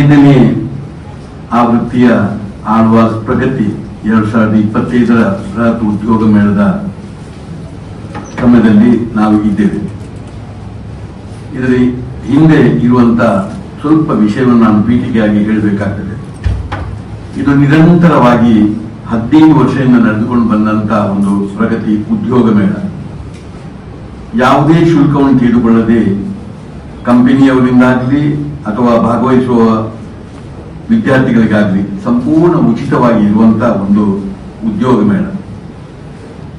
ಇಪ್ಪತ್ತೈದನೇ ಆವೃತ್ತಿಯ ಆಳ್ವಾಸ್ ಪ್ರಗತಿ ಎರಡ್ ಸಾವಿರದ ಇಪ್ಪತ್ತೈದರ ಬೃಹತ್ ಉದ್ಯೋಗ ಮೇಳದ ಸಮಯದಲ್ಲಿ ನಾವು ಇದ್ದೇವೆ. ಇದರ ಹಿಂದೆ ಇರುವಂತ ಸ್ವಲ್ಪ ವಿಷಯವನ್ನು ನಾನು ಪೀಠಿಕೆಯಾಗಿ ಹೇಳಬೇಕಾಗ್ತದೆ. ಇದು ನಿರಂತರವಾಗಿ ಹದಿನೈದು ವರ್ಷದಿಂದ ನಡೆದುಕೊಂಡು ಬಂದಂತ ಒಂದು ಪ್ರಗತಿ ಉದ್ಯೋಗ ಮೇಳ. ಯಾವುದೇ ಶುಲ್ಕವನ್ನು ತೆಗೆದುಕೊಳ್ಳದೆ ಕಂಪನಿಯವರಿಂದಾಗಲಿ ಅಥವಾ ಭಾಗವಹಿಸುವ ವಿದ್ಯಾರ್ಥಿಗಳಿಗಾಗಲಿ ಸಂಪೂರ್ಣ ಉಚಿತವಾಗಿ ಇರುವಂತಹ ಒಂದು ಉದ್ಯೋಗ ಮೇಳ.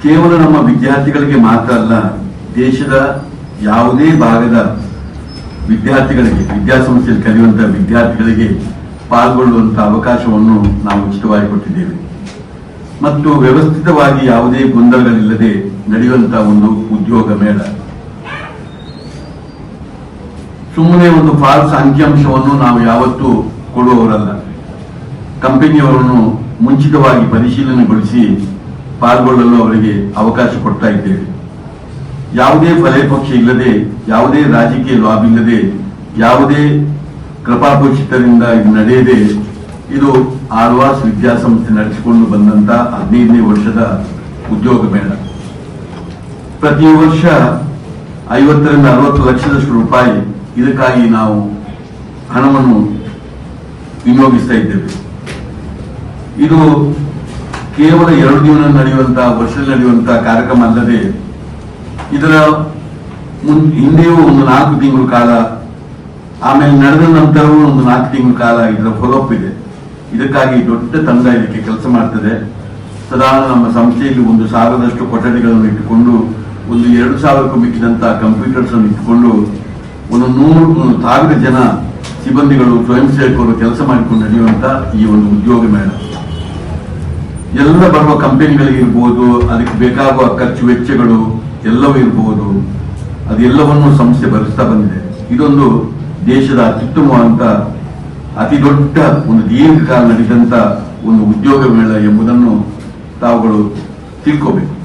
ಕೇವಲ ನಮ್ಮ ವಿದ್ಯಾರ್ಥಿಗಳಿಗೆ ಮಾತ್ರ ಅಲ್ಲ, ದೇಶದ ಯಾವುದೇ ಭಾಗದ ವಿದ್ಯಾರ್ಥಿಗಳಿಗೆ ವಿದ್ಯಾಸಂಸ್ಥೆಯಲ್ಲಿ ಕಲಿಯುವಂತಹ ವಿದ್ಯಾರ್ಥಿಗಳಿಗೆ ಪಾಲ್ಗೊಳ್ಳುವಂತಹ ಅವಕಾಶವನ್ನು ನಾವು ಉಚಿತವಾಗಿ ಕೊಟ್ಟಿದ್ದೇವೆ. ಮತ್ತು ವ್ಯವಸ್ಥಿತವಾಗಿ ಯಾವುದೇ ಗೊಂದಲಗಳಿಲ್ಲದೆ ನಡೆಯುವಂತಹ ಒಂದು ಉದ್ಯೋಗ ಮೇಳ. ಸುಮ್ಮನೆ ಒಂದು ಫಾಲ್ಸ್ ಅಂಕಿಅಂಶವನ್ನು ನಾವು ಯಾವತ್ತೂ ಕೊಡುವವರಲ್ಲ. ಕಂಪನಿಯವರನ್ನು ಮುಂಚಿತವಾಗಿ ಪರಿಶೀಲನೆಗೊಳಿಸಿ ಪಾಲ್ಗೊಳ್ಳಲು ಅವರಿಗೆ ಅವಕಾಶ ಕೊಡ್ತಾ ಇದ್ದೇವೆ. ಯಾವುದೇ ಫಲೇಪಕ್ಷ ಇಲ್ಲದೆ, ಯಾವುದೇ ರಾಜಕೀಯ ಲಾಭ ಇಲ್ಲದೆ, ಯಾವುದೇ ಕೃಪಾಪೋಷಿತರಿಂದ ಇದು ನಡೆಯದೆ, ಇದು ಆಳ್ವಾಸ್ ವಿದ್ಯಾಸಂಸ್ಥೆ ನಡೆಸಿಕೊಂಡು ಬಂದಂತ ಹದಿನೈದನೇ ವರ್ಷದ ಉದ್ಯೋಗ ಮೇಳ. ಪ್ರತಿ ವರ್ಷ ಐವತ್ತರಿಂದ ಅರವತ್ತು ಲಕ್ಷದಷ್ಟು ರೂಪಾಯಿ ಇದಕ್ಕಾಗಿ ನಾವು ಹಣವನ್ನು ವಿನಿಯೋಗಿಸ್ತಾ ಇದ್ದೇವೆ. ಇದು ಕೇವಲ ಎರಡು ದಿನ ನಡೆಯುವಂತಹ ವರ್ಷದಲ್ಲಿ ನಡೆಯುವಂತಹ ಕಾರ್ಯಕ್ರಮ ಅಲ್ಲದೆ, ಇದರ ಹಿಂದೆಯೂ ಒಂದು ನಾಲ್ಕು ತಿಂಗಳು ಕಾಲ, ಆಮೇಲೆ ನಡೆದ ನಂತರವೂ ಒಂದು ನಾಲ್ಕು ತಿಂಗಳು ಕಾಲ ಇದರ ಫಾಲೋಅಪ್ ಇದೆ. ಇದಕ್ಕಾಗಿ ದೊಡ್ಡ ತಂಡ ಇದಕ್ಕೆ ಕೆಲಸ ಮಾಡ್ತದೆ. ಸದಾ ನಮ್ಮ ಸಂಸ್ಥೆಯಲ್ಲಿ ಒಂದು ಸಾವಿರದಷ್ಟು ಕೊಠಡಿಗಳನ್ನು ಇಟ್ಟುಕೊಂಡು, ಒಂದು ಎರಡು ಸಾವಿರಕ್ಕೂ ಮಿಕ್ಕಿದಂತಹ ಕಂಪ್ಯೂಟರ್ಸ್ ಅನ್ನು ಇಟ್ಟುಕೊಂಡು ಒಂದು ನೂರು ಸಾವಿರ ಜನ ಸಿಬ್ಬಂದಿಗಳು ಸ್ವಯಂ ಸೇವಕರು ಕೆಲಸ ಮಾಡಿಕೊಂಡು ನಡೆಯುವಂತ ಈ ಒಂದು ಉದ್ಯೋಗ ಮೇಳ. ಎಲ್ಲ ಬರುವ ಇರಬಹುದು ಅದಕ್ಕೆ ಬೇಕಾಗುವ ಖರ್ಚು ವೆಚ್ಚಗಳು ಎಲ್ಲವೂ ಇರಬಹುದು ಅದೆಲ್ಲವನ್ನು ಸಂಸ್ಥೆ ಭರಿಸ್ತಾ ಬಂದಿದೆ. ಇದೊಂದು ದೇಶದ ಅತ್ಯುತ್ತಮವಾದಂತ, ಅತಿ ದೊಡ್ಡ ಒಂದು ದೀರ್ಘಕಾಲ ನಡೆದಂತ ಒಂದು ಉದ್ಯೋಗ ಮೇಳ ಎಂಬುದನ್ನು ತಾವುಗಳು ತಿಳ್ಕೋಬೇಕು.